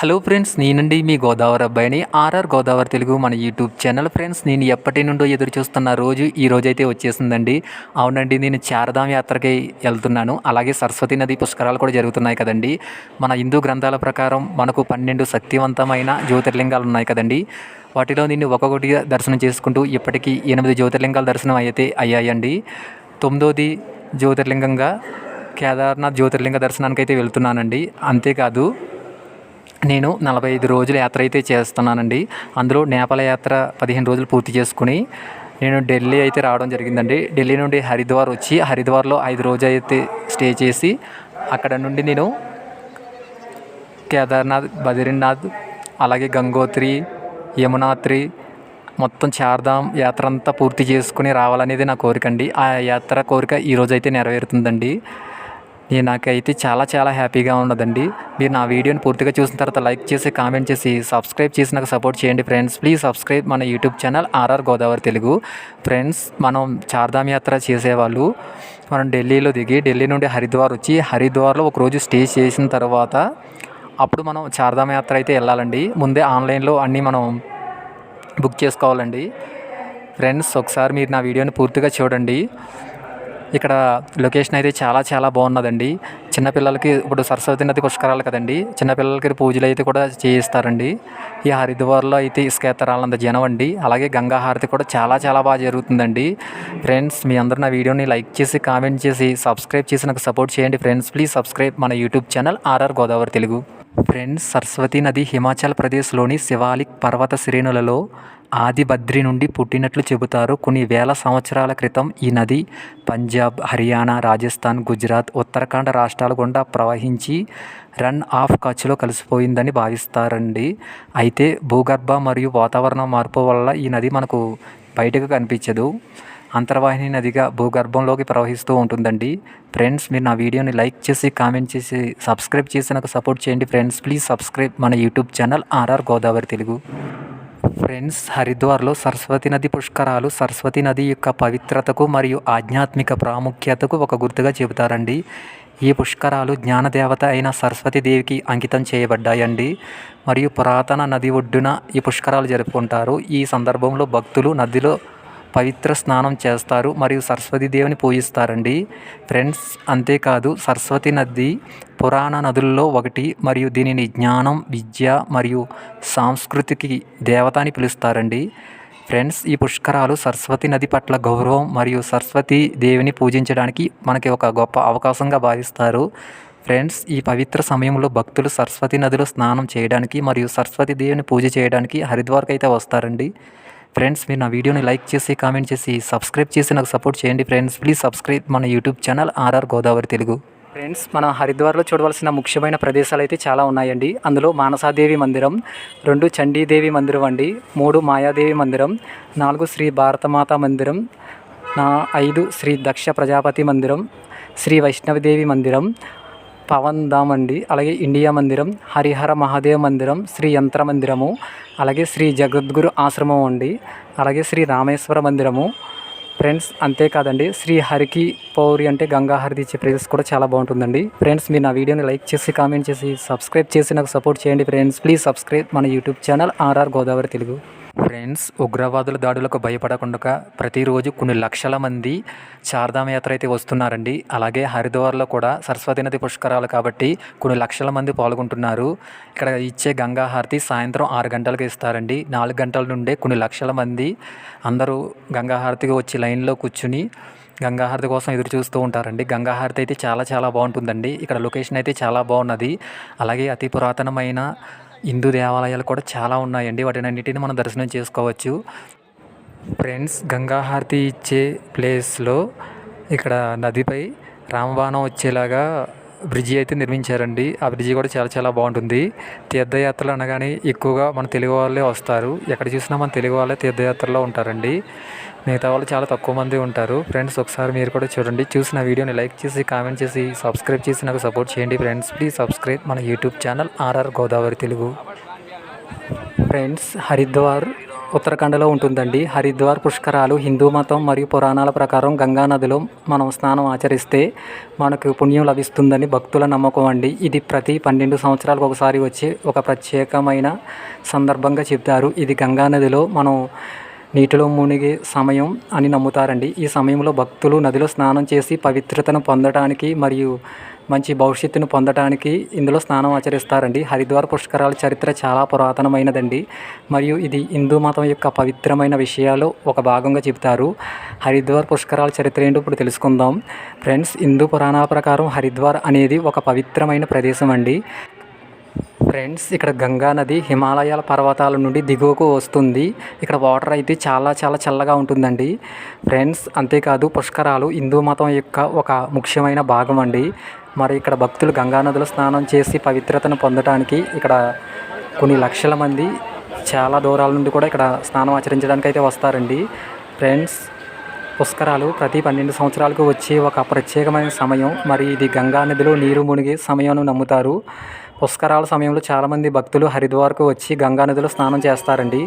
Hello friends నేనండి మీ గోదావరి అబ్బాయిని. RR Godavari Telugu మన యూట్యూబ్ ఛానల్ ఫ్రెండ్స్ నేను ఎప్పటి నుండో ఎదురు చూస్తున్న రోజు ఈ రోజు అయితే వచ్చేసిందండి. అవునండి నేను చారధాం యాత్రకి వెళ్తున్నాను. అలాగే సరస్వతి నది పుష్కరాలు కూడా జరుగుతున్నాయి కదండి. మన హిందూ గ్రంథాల ప్రకారం మనకు పన్నెండు శక్తివంతమైన జ్యోతిర్లింగాలు ఉన్నాయి కదండి. వాటిలో నేను ఒక్కొక్కటిగా దర్శనం చేసుకుంటూ ఇప్పటికీ ఎనిమిది జ్యోతిర్లింగాల దర్శనం అయితే అయ్యాయండి. తొమ్మిదోది జ్యోతిర్లింగంగా కేదార్నాథ్ జ్యోతిర్లింగ దర్శనానికి అయితే వెళ్తున్నానండి. అంతేకాదు నేను నలభై ఐదు రోజుల యాత్ర అయితే చేస్తున్నానండి. అందులో నేపాల యాత్ర పదిహేను రోజులు పూర్తి చేసుకుని నేను ఢిల్లీ అయితే రావడం జరిగిందండి. ఢిల్లీ నుండి హరిద్వార్ వచ్చి హరిద్వార్లో ఐదు రోజు అయితే స్టే చేసి అక్కడ నుండి నేను కేదార్నాథ్ బద్రీనాథ్ అలాగే గంగోత్రి యమునాత్రి మొత్తం చార్ధామ్ యాత్ర అంతా పూర్తి చేసుకుని రావాలనేది నా కోరిక అండి. ఆ యాత్ర కోరిక ఈరోజు అయితే నెరవేరుతుందండి. నేను నాకైతే చాలా చాలా హ్యాపీగా ఉన్నదండి. మీరు నా వీడియోని పూర్తిగా చూసిన తర్వాత లైక్ చేసి కామెంట్ చేసి సబ్స్క్రైబ్ చేసి నాకు సపోర్ట్ చేయండి ఫ్రెండ్స్. ప్లీజ్ సబ్స్క్రైబ్ మన YouTube channel RR Godavari Telugu. Friends మనం చార్ధామ్ యాత్ర చేసేవాళ్ళు. మనం ఢిల్లీలో దిగి ఢిల్లీ నుండి హరిద్వార్ వచ్చి హరిద్వార్లో ఒకరోజు స్టే చేసిన తర్వాత అప్పుడు మనం చార్ధామ యాత్ర అయితే వెళ్ళాలండి. ముందే ఆన్లైన్లో అన్నీ మనం బుక్ చేసుకోవాలండి. ఫ్రెండ్స్ ఒకసారి మీరు నా వీడియోని పూర్తిగా చూడండి. ఇక్కడ లొకేషన్ అయితే చాలా చాలా బాగున్నదండి. చిన్నపిల్లలకి ఇప్పుడు సరస్వతి నది పుష్కరాలు కదండి. చిన్నపిల్లలకి పూజలు అయితే కూడా చేయిస్తారండి. ఈ హరిద్వార్లో అయితే ఇసుకేత్తరాలంత జనం అండి. అలాగే గంగాహారతి కూడా చాలా చాలా బాగా జరుగుతుందండి. ఫ్రెండ్స్ మీ అందరూ నా వీడియోని లైక్ చేసి కామెంట్ చేసి సబ్స్క్రైబ్ చేసి నాకు సపోర్ట్ చేయండి. ఫ్రెండ్స్ ప్లీజ్ సబ్స్క్రైబ్ మన YouTube channel RR Godavari Telugu. Friends Saraswati నది హిమాచల్ ప్రదేశ్లోని శివాలిక్ పర్వత శ్రేణులలో ఆది బద్రి నుండి పుట్టినట్లు చెబుతారు. కొన్ని వేల సంవత్సరాల క్రితం ఈ నది పంజాబ్ హర్యానా రాజస్థాన్ గుజరాత్ ఉత్తరాఖండ్ రాష్ట్రాల గుండా ప్రవహించి రన్ ఆఫ్ కచ్లో కలిసిపోయిందని భావిస్తారండి. అయితే భూగర్భ మరియు వాతావరణ మార్పు వల్ల ఈ నది మనకు బయటకు కనిపించదు. అంతర్వాహిని నదిగా భూగర్భంలోకి ప్రవహిస్తూ ఉంటుందండి. ఫ్రెండ్స్ మీరు నా వీడియోని లైక్ చేసి కామెంట్ చేసి సబ్స్క్రైబ్ చేసి నాకు సపోర్ట్ చేయండి. ఫ్రెండ్స్ ప్లీజ్ సబ్స్క్రైబ్ మన YouTube channel RR Godavari Telugu. Friends హరిద్వార్లో Saraswati నది పుష్కరాలు సరస్వతి నది యొక్క పవిత్రతకు మరియు ఆధ్యాత్మిక ప్రాముఖ్యతకు ఒక గుర్తుగా చెబుతారండి. ఈ పుష్కరాలు జ్ఞానదేవత అయిన సరస్వతి దేవికి అంకితం చేయబడ్డాయండి. మరియు పురాతన నది ఒడ్డున ఈ పుష్కరాలు జరుపుకుంటారు. ఈ సందర్భంలో భక్తులు నదిలో పవిత్ర స్నానం చేస్తారు మరియు సరస్వతి దేవిని పూజిస్తారండి. ఫ్రెండ్స్ అంతేకాదు సరస్వతి నది పురాణ నదుల్లో ఒకటి మరియు దీనిని జ్ఞానం విద్య మరియు సాంస్కృతికి దేవత అని పిలుస్తారండి. ఫ్రెండ్స్ ఈ పుష్కరాలు సరస్వతి నది పట్ల గౌరవం మరియు సరస్వతి దేవిని పూజించడానికి మనకి ఒక గొప్ప అవకాశంగా భావిస్తారు. ఫ్రెండ్స్ ఈ పవిత్ర సమయంలో భక్తులు సరస్వతి నదిలో స్నానం చేయడానికి మరియు సరస్వతి దేవిని పూజ చేయడానికి హరిద్వార్కి అయితే వస్తారండి. ఫ్రెండ్స్ మీరు నా వీడియోని లైక్ చేసి కామెంట్ చేసి సబ్స్క్రైబ్ చేసి నాకు సపోర్ట్ చేయండి ఫ్రెండ్స్. ప్లీజ్ సబ్స్క్రైబ్ మన YouTube channel RR Godavari Telugu. Friends మన హరిద్వార్లో చూడవలసిన ముఖ్యమైన ప్రదేశాలు అయితే చాలా ఉన్నాయండి. అందులో మానసాదేవి మందిరం రెండు చండీదేవి మందిరం అండి మూడు మాయాదేవి మందిరం నాలుగు శ్రీ భారతమాత మందిరం నా ఐదు శ్రీ దక్ష ప్రజాపతి మందిరం శ్రీ వైష్ణవదేవి మందిరం పవన్ ధామ్ అండి. అలాగే ఇండియా మందిరం హరిహర మహాదేవ్ మందిరం శ్రీ యంత్ర మందిరము అలాగే శ్రీ జగద్గురు ఆశ్రమం అండి. అలాగే శ్రీ రామేశ్వర మందిరము. ఫ్రెండ్స్ అంతేకాదండి శ్రీ హరికి పౌరి అంటే గంగాహరిది ఇచ్చే ప్లేస్ కూడా చాలా బాగుంటుందండి. ఫ్రెండ్స్ మీరు నా వీడియోని లైక్ చేసి కామెంట్ చేసి సబ్స్క్రైబ్ చేసి నాకు సపోర్ట్ చేయండి. ఫ్రెండ్స్ ప్లీజ్ సబ్స్క్రైబ్ మన YouTube channel RR Godavari Telugu. Friends ఉగ్రవాదుల దాడులకు భయపడకుండా ప్రతిరోజు కొన్ని లక్షల మంది చార్ధామ యాత్ర అయితే వస్తున్నారండి. అలాగే హరిద్వార్లో కూడా సరస్వతి నది పుష్కరాలు కాబట్టి కొన్ని లక్షల మంది పాల్గొంటున్నారు. ఇక్కడ ఇచ్చే గంగా హారతి సాయంత్రం ఆరు గంటలకు ఇస్తారండి. నాలుగు గంటల నుండే కొన్ని లక్షల మంది అందరూ గంగా హారతికి వచ్చి లైన్లో కూర్చుని గంగాహారతి కోసం ఎదురు చూస్తూ ఉంటారండి. గంగాహారతి అయితే చాలా చాలా బాగుంటుందండి. ఇక్కడ లొకేషన్ అయితే చాలా బాగున్నది. అలాగే అతి పురాతనమైన హిందూ దేవాలయాలు కూడా చాలా ఉన్నాయండి. వాటిని అన్నిటిని మనం దర్శనం చేసుకోవచ్చు. ఫ్రెండ్స్ గంగాహారతి ఇచ్చే ప్లేస్లో ఇక్కడ నదిపై రామబాణం వచ్చేలాగా బ్రిడ్జి అయితే నిర్మించారండి. ఆ బ్రిడ్జి కూడా చాలా చాలా బాగుంటుంది. తీర్థయాత్రలు అనగానే ఎక్కువగా మన తెలుగు వాళ్ళే వస్తారు. ఎక్కడ చూసినా మన తెలుగు వాళ్ళే తీర్థయాత్రలో ఉంటారండి. మిగతా వాళ్ళు చాలా తక్కువ మంది ఉంటారు. ఫ్రెండ్స్ ఒకసారి మీరు కూడా చూడండి. చూసిన వీడియోని లైక్ చేసి కామెంట్ చేసి సబ్స్క్రైబ్ చేసి నాకు సపోర్ట్ చేయండి ఫ్రెండ్స్. ప్లీజ్ సబ్స్క్రైబ్ మన YouTube channel RR Godavari Telugu. Friends Haridwar ఉత్తరాఖండ్లో ఉంటుందండి. హరిద్వార్ పుష్కరాలు హిందూ మతం మరియు పురాణాల ప్రకారం గంగా నదిలో మనం స్నానం ఆచరిస్తే మనకు పుణ్యం లభిస్తుందని భక్తుల నమ్మకం అండి. ఇది ప్రతి పన్నెండు సంవత్సరాలకు ఒకసారి వచ్చే ఒక ప్రత్యేకమైన సందర్భంగా చెప్తారు ఇది గంగా నదిలో మనం నీటిలో మునిగే సమయం అని నమ్ముతారండి. ఈ సమయంలో భక్తులు నదిలో స్నానం చేసి పవిత్రతను పొందడానికి మరియు మంచి భవిష్యత్తును పొందడానికి ఇందులో స్నానం ఆచరిస్తారండి. హరిద్వార్ పుష్కరాల చరిత్ర చాలా పురాతనమైనదండి. మరియు ఇది హిందూ మతం యొక్క పవిత్రమైన విషయాలు ఒక భాగంగా చెబుతారు. హరిద్వార్ పుష్కరాల చరిత్ర ఏంటో ఇప్పుడు తెలుసుకుందాం. ఫ్రెండ్స్ హిందూ పురాణాల ప్రకారం హరిద్వార్ అనేది ఒక పవిత్రమైన ప్రదేశం అండి ఫ్రెండ్స్ ఇక్కడ గంగా నది హిమాలయాల పర్వతాల నుండి దిగువకు వస్తుంది. ఇక్కడ వాటర్ అయితే చాలా చాలా చల్లగా ఉంటుందండి. ఫ్రెండ్స్ అంతేకాదు పుష్కరాలు హిందూ మతం యొక్క ఒక ముఖ్యమైన భాగం అండి. మరి ఇక్కడ భక్తులు గంగా నదిలో స్నానం చేసి పవిత్రతను పొందడానికి ఇక్కడ కొన్ని లక్షల మంది చాలా దూరాల నుండి కూడా ఇక్కడ స్నానం ఆచరించడానికి అయితే వస్తారండి. ఫ్రెండ్స్ పుష్కరాలు ప్రతి పన్నెండు సంవత్సరాలకు వచ్చే ఒక ప్రత్యేకమైన సమయం. మరి ఇది గంగా నదిలో నీరు మునిగే సమయం నమ్ముతారు. పుష్కరాల సమయంలో చాలామంది భక్తులు హరిద్వార్కు వచ్చి గంగా నదిలో స్నానం చేస్తారండి.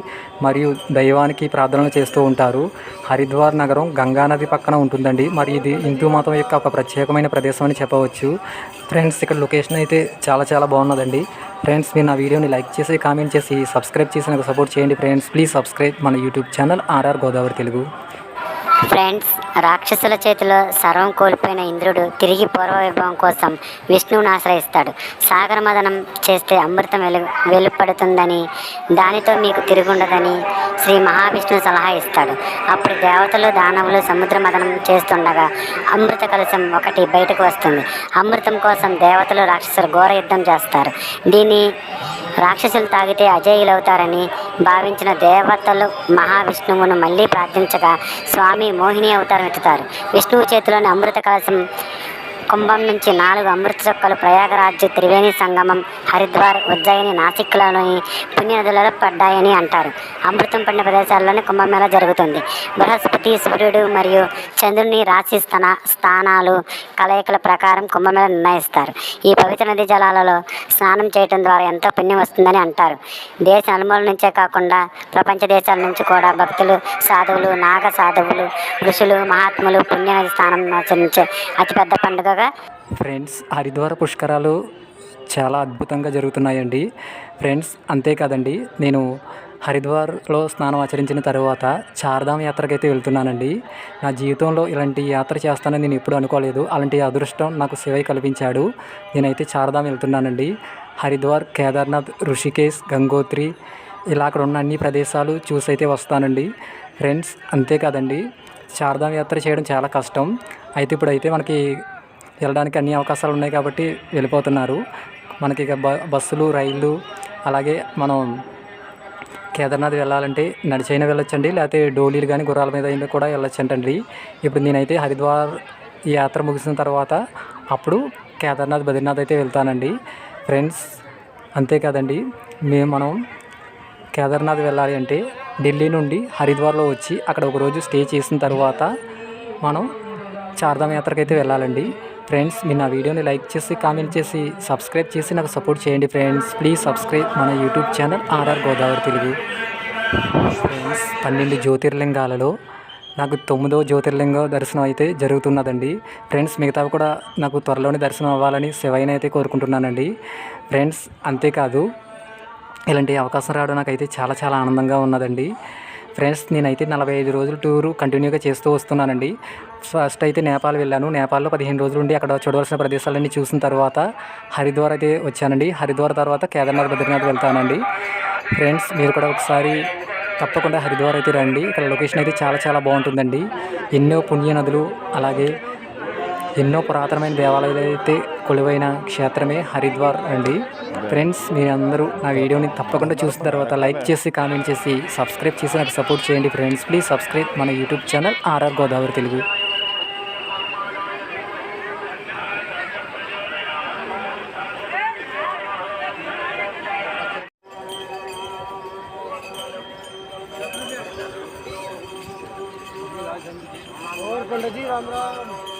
మరియు దైవానికి ప్రార్థనలు చేస్తూ ఉంటారు. హరిద్వార్ నగరం గంగా నది పక్కన ఉంటుందండి. మరి ఇది హిందూ మతం యొక్క ఒక ప్రత్యేకమైన ప్రదేశం అని చెప్పవచ్చు. ఫ్రెండ్స్ ఇక్కడ లొకేషన్ అయితే చాలా చాలా బాగున్నదండి. ఫ్రెండ్స్ మీరు నా వీడియోని లైక్ చేసి కామెంట్ చేసి సబ్స్క్రైబ్ చేసి నాకు సపోర్ట్ చేయండి. ఫ్రెండ్స్ ప్లీజ్ సబ్స్క్రైబ్ మన YouTube channel RR Godavari Telugu. Friends రాక్షసుల చేతిలో సర్వం కోల్పోయిన ఇంద్రుడు తిరిగి పూర్వ వైభవం కోసం విష్ణువుని ఆశ్రయిస్తాడు. సాగర మదనం చేస్తే అమృతం వెలు వెలుపడుతుందని దానితో మీకు తిరుగుండదని శ్రీ మహావిష్ణువు సలహా ఇస్తాడు. అప్పుడు దేవతలు దానవులు సముద్ర మదనం చేస్తుండగా అమృత కలశం ఒకటి బయటకు వస్తుంది. అమృతం కోసం దేవతలు రాక్షసులు ఘోర యుద్ధం చేస్తారు. దీన్ని రాక్షసులు తాగితే అజేయులవుతారని భావించిన దేవతలు మహావిష్ణువును మళ్ళీ ప్రార్థించగా స్వామి మోహిని అవతారం ఎత్తుతారు విష్ణువు చేతిలోని అమృత కలశం కుంభం నుంచి నాలుగు అమృత చొక్కలు ప్రయాగరాజ్ త్రివేణి సంగమం హరిద్వార్ ఉజ్జయిని నాసిక్లలోని పుణ్యనదులలో పడ్డాయని అంటారు. అమృతం పడిన ప్రదేశాల్లోనే కుంభమేళ జరుగుతుంది. బృహస్పతి సూర్యుడు మరియు చంద్రుని రాశి స్థాన స్థానాలు కలయికల ప్రకారం కుంభమేళ నిర్ణయిస్తారు. ఈ పవిత్ర నది జలాలలో స్నానం చేయటం ద్వారా ఎంతో పుణ్యం వస్తుందని అంటారు. దేశ నలుమూల నుంచే కాకుండా ప్రపంచ దేశాల నుంచి కూడా భక్తులు సాధువులు నాగ సాధువులు ఋషులు మహాత్ములు పుణ్యనది స్థానం ఆచరించే అతిపెద్ద కదా? ఫ్రెండ్స్ హరిద్వార పుష్కరాలు చాలా అద్భుతంగా జరుగుతున్నాయండి. ఫ్రెండ్స్ అంతేకాదండి నేను హరిద్వార్లో స్నానం ఆచరించిన తర్వాత చార్ధామ్ యాత్రకైతే వెళ్తున్నానండి. నా జీవితంలో ఇలాంటి యాత్ర చేస్తానని నేను ఎప్పుడు అనుకోలేదు. అలాంటి అదృష్టం నాకు శివయ్య కల్పించాడు. నేనైతే చార్ధామ్ వెళ్తున్నానండి. హరిద్వార్ కేదార్నాథ్ ఋషికేశ్ గంగోత్రి ఇలా అక్కడ ఉన్న అన్ని ప్రదేశాలు చూసి అయితే వస్తానండి. ఫ్రెండ్స్ అంతేకాదండి చార్ధామ్ యాత్ర చేయడం చాలా కష్టం. అయితే ఇప్పుడైతే మనకి వెళ్ళడానికి అన్ని అవకాశాలు ఉన్నాయి కాబట్టి వెళ్ళిపోతున్నారు. మనకి ఇక బ బస్సులు రైళ్ళు అలాగే మనం కేదార్నాథ్ వెళ్ళాలంటే నడిచైనా వెళ్ళొచ్చండి. లేకపోతే డోలీలు కానీ గుర్రాల మీద అయినా కూడా వెళ్ళొచ్చంటండి. ఇప్పుడు నేనైతే హరిద్వార్ ఈ యాత్ర ముగిసిన తర్వాత అప్పుడు కేదార్నాథ్ బద్రీనాథ్ అయితే వెళ్తానండి. ఫ్రెండ్స్ అంతేకాదండి మేము మనం కేదార్నాథ్ వెళ్ళాలి అంటే ఢిల్లీ నుండి హరిద్వార్లో వచ్చి అక్కడ ఒకరోజు స్టే చేసిన తర్వాత మనం చార్ధామ్ యాత్రకైతే వెళ్ళాలండి. ఫ్రెండ్స్ మీరు నా వీడియోని లైక్ చేసి కామెంట్ చేసి సబ్స్క్రైబ్ చేసి నాకు సపోర్ట్ చేయండి ఫ్రెండ్స్. ప్లీజ్ సబ్స్క్రైబ్ మన YouTube channel RR Godavari Telugu. Friends పన్నెండు జ్యోతిర్లింగాలలో నాకు తొమ్మిదో జ్యోతిర్లింగ దర్శనం అయితే జరుగుతున్నదండి. ఫ్రెండ్స్ మిగతావి కూడా నాకు త్వరలోనే దర్శనం అవ్వాలని శివైన అయితే కోరుకుంటున్నానండి. ఫ్రెండ్స్ అంతేకాదు ఇలాంటి అవకాశం రావడం నాకైతే చాలా చాలా ఆనందంగా ఉన్నదండి. ఫ్రెండ్స్ నేనైతే నలభై ఐదు రోజులు టూరు కంటిన్యూగా చేస్తూ వస్తున్నానండి. ఫస్ట్ అయితే నేపాల్ వెళ్ళాను. నేపాల్లో పదిహేను రోజులు ఉండి అక్కడ చూడవలసిన ప్రదేశాలన్నీ చూసిన తర్వాత హరిద్వార్ అయితే వచ్చానండి. హరిద్వార్ తర్వాత కేదార్నాథ్ బద్రీనాథ్ వెళ్తానండి. ఫ్రెండ్స్ మీరు కూడా ఒకసారి తప్పకుండా హరిద్వార్ అయితే రండి. ఇక్కడ లొకేషన్ అయితే చాలా చాలా బాగుంటుందండి. ఎన్నో పుణ్య నదులు అలాగే ఎన్నో పురాతనమైన దేవాలయాలు అయితే కొలువైన క్షేత్రమే హరిద్వార్ అండి. ఫ్రెండ్స్ మీరందరూ నా వీడియోని తప్పకుండా చూసిన తర్వాత లైక్ చేసి కామెంట్ చేసి సబ్స్క్రైబ్ చేసి నాకు సపోర్ట్ చేయండి ఫ్రెండ్స్ ప్లీజ్ సబ్స్క్రైబ్ మన YouTube channel RR Godavari Telugu. और पंडित जी राम राम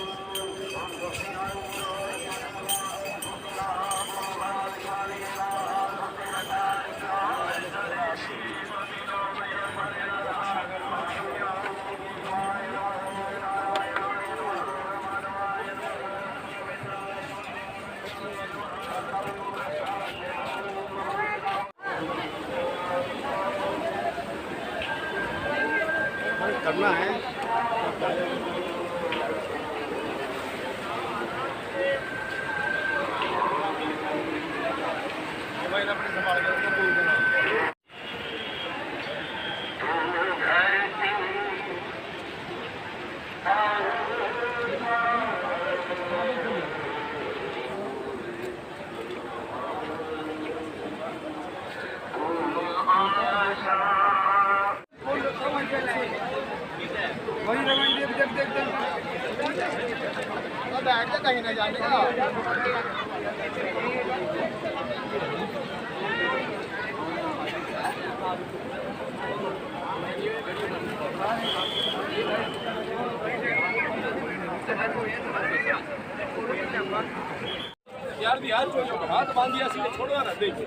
करना है यार भी हाथ छोड़ो हाथ बांध दिया सीधे छोड़ो ना देखिए